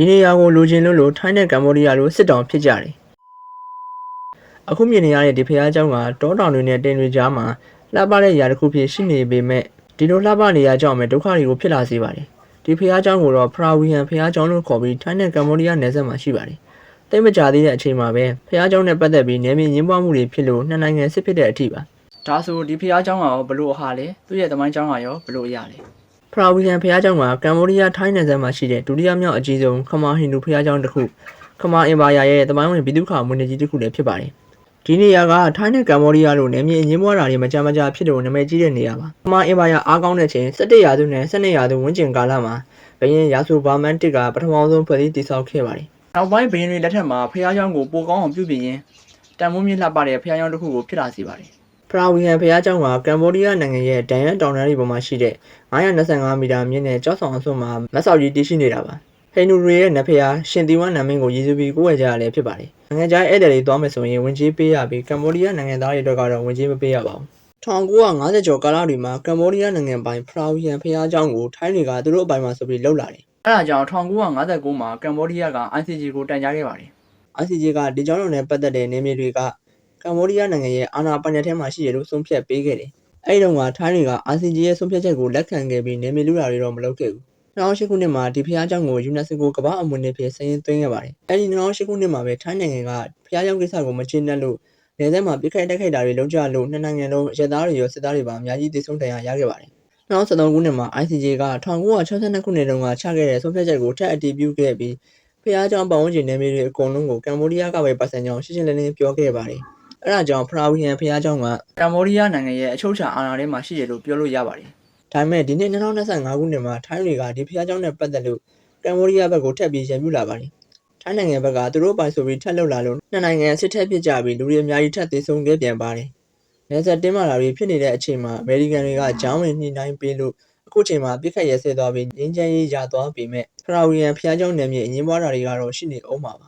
ဒီနေရာကိုလိုချင်လို့လို့ထိုင်းနဲ့ကမ္ဘောဒီးယားလိုစစ်တောင်ဖြစ်ကြတယ်အခုမြင်နေရတဲ့ဒီဖျားเจ้าကတောတောင်တွေနဲ့တင်တွေကြားမှာလှပတဲ့ຢာတစ်ခုဖြစ်ရှိနေပေမဲ့ဒီလိုလှပနေရကြောင့်ပဲဒုက္ခတွေကိုဖြစ်လာစေပါတယ်ဒီဖျားเจ้าကိုတော့ဖရာဝီဟန်ဖျားเจ้าလို့ခေါ်ပြီးထိုင်းနဲ့ကမ္ဘောဒီးယားနယ်စပ်မှာရှိပါတယ်တိတ်မကြသေးတဲ့အချိန်မှာပဲဖျားเจ้าနဲ့ပတ်သက်ပြီးနယ်မြေရင်းပွားမှုတွေဖြစ်လို့နှစ်နိုင်ငံစစ်ဖြစ်တဲ့အထိပါဒါဆိုဒီဖျားเจ้าကရောဘလို့အဟာလဲသူ့ရဲ့သမိုင်းเจ้าကရောဘလို့အရာလဲ ဖရာဝီကန်ဘုရားကျောင်းကကမ္ဘောဒီးယားထိုင်းနယ်စပ်မှာရှိတဲ့ဒုတိယမြောက်အကြီးဆုံးခမာဟိန္ဒူဘုရားကျောင်းတစ်ခုခမာအင်ပါယာရဲ့တမိုင်းဝင်ဗီဒုခါမွေးနေ့ကြီးတစ်ခုလည်းဖြစ်ပါတယ်။ဒီနေရာကထိုင်းနဲ့ကမ္ဘောဒီးယားလိုနယ်မြေအငင်းပွားတာတွေမကြမ်းမကြဖြစ်လို့နာမည်ကြီးတဲ့နေရာပါ။ခမာအင်ပါယာအားကောင်းတဲ့ချိန်17ရာစုနဲ့12ရာစုဝန်းကျင်ကာလမှာဘရင်ရာစုဘာမန်တစ်ကပထမဆုံးဖွဲ့စည်းတည်ဆောက်ခဲ့ပါတယ်။နောက်ပိုင်းဘရင်တွေလက်ထက်မှာဘုရားကျောင်းကိုပိုကောင်းအောင်ပြုပြင်ရင်းတန်မိုးမြင့်လှပတဲ့ဘုရားကျောင်းတစ်ခုကိုဖြစ်လာစေပါတယ်။ ဖရာဝီဟန်ဖျားเจ้าကကမ္ဘောဒီးယားနိုင်ငံရဲ့ဒန်ယန်တောင်တန်းတွေပေါ်မှာရှိတဲ့ 925မီတာမြင့်တဲ့ကြောက်ဆောင်အစွန်းမှာမက်ဆောက်ကြီးတည်ရှိနေတာပါဟိန္ဒူတွေရဲ့နတ်ဖျားရှင်သီဝမ်နာမင်းကိုရည်စူးပြီးကိုယ်ဝယ်ကြရလည်းဖြစ်ပါတယ်နိုင်ငံခြားဧည့်သည်တွေသွားမယ်ဆိုရင်ဝင်ကြီးပေးရပြီးကမ္ဘောဒီးယားနိုင်ငံသားတွေအတွက်ကတော့ဝင်ကြီးမပေးရပါဘူး1950ကျော်ကာလတွေမှာကမ္ဘောဒီးယားနိုင်ငံပိုင်ဖရာဝီယန်ဖျားเจ้าကိုထိုင်းတွေကသူတို့အပိုင်မှာဆိုပြီးလှုပ်လာတယ်အဲဒါကြောင့်1959မှာကမ္ဘောဒီးယားက ICJ ကိုတန်ကြားခဲ့ပါတယ် ICJ ကဒီကြောင့်လုံးနဲ့ပတ်သက်တဲ့နေမြေတွေက ကမ္ဘောဒီးယားနိုင်ငံရဲ့အာဏာပိုင်တဲ့ထဲမှာရှိရလို့ဆုံးဖြတ်ပေးခဲ့တယ်။အဲဒီတော့ကထိုင်းတွေက RCG ရဲ့ဆုံးဖြတ်ချက်ကိုလက်ခံခဲ့ပြီးနယ်မြေလူတာတွေတော့မလုပ်ခဲ့ဘူး။2008ခုနှစ်မှာဒီဖျားကြောင်ကို UNESCO ကမ္ဘာအမွေအနှစ်ဖြစ်စာရင်းသွင်းခဲ့ပါတယ်။အဲဒီ2008ခုနှစ်မှာပဲထိုင်းနိုင်ငံကဖျားကြောင်ကိစ္စကိုမချေနှက်လို့နယ်စပ်မှာပြစ်ခတ်တိုက်ခိုက်တာတွေလုံးကြလို့နှစ်နိုင်ငံလုံးရဲသားတွေရောစစ်သားတွေပါအများကြီးတိုက်ဆုံတန်ရာရခဲ့ပါတယ်။2013ခုနှစ်မှာ ICJ က1962ခုနှစ်တုန်းကချခဲ့တဲ့ဆုံးဖြတ်ချက်ကိုထပ်အတည်ပြုခဲ့ပြီးဖျားကြောင်ပတ်ဝန်းကျင်နယ်မြေတွေအကုန်လုံးကိုကမ္ဘောဒီးယားကပဲပတ်စံကြောင်ရှင်းရှင်းလင်းလင်းပြောခဲ့ပါတယ်။ အဲဒါကြောင့်ဖရာဝီဟန်ဖျားเจ้าကကမ္ဘောဒီးယားနိုင်ငံရဲ့အချုပ်အခြာအာဏာထဲမှာရှိတယ်လို့ပြောလို့ရပါတယ်ဒါပေမဲ့ဒီနှစ်2025ခုနှစ်မှာထိုင်းတွေကဒီဖျားเจ้าနဲ့ပတ်သက်လို့ကမ္ဘောဒီးယားဘက်ကိုထပ်ပြီးရန်ပြုလာပါတယ်ထိုင်းနိုင်ငံဘက်ကသူတို့ပိုင်ဆိုပြီးထပ်လှုပ်လာလို့နှစ်နိုင်ငံစစ်ထက်ဖြစ်ကြပြီးလူတွေအများကြီးထပ်သေးဆုံးခဲ့ပြန်ပါတယ်နယ်စပ်တင်းမာလာပြီးဖြစ်နေတဲ့အချိန်မှာအမေရိကန်တွေကဂျောင်းဝင်ညှိနှိုင်းပေးလို့အခုချိန်မှာပြစ်ခတ်ရဲဆဲသွားပြီးငင်းချမ်းရေးရသွားပြီမဲ့ဖရာဝီယန်ဖျားเจ้าနယ်မြေအငင်းပွားတာတွေကတော့ရှိနေအောင်ပါပါ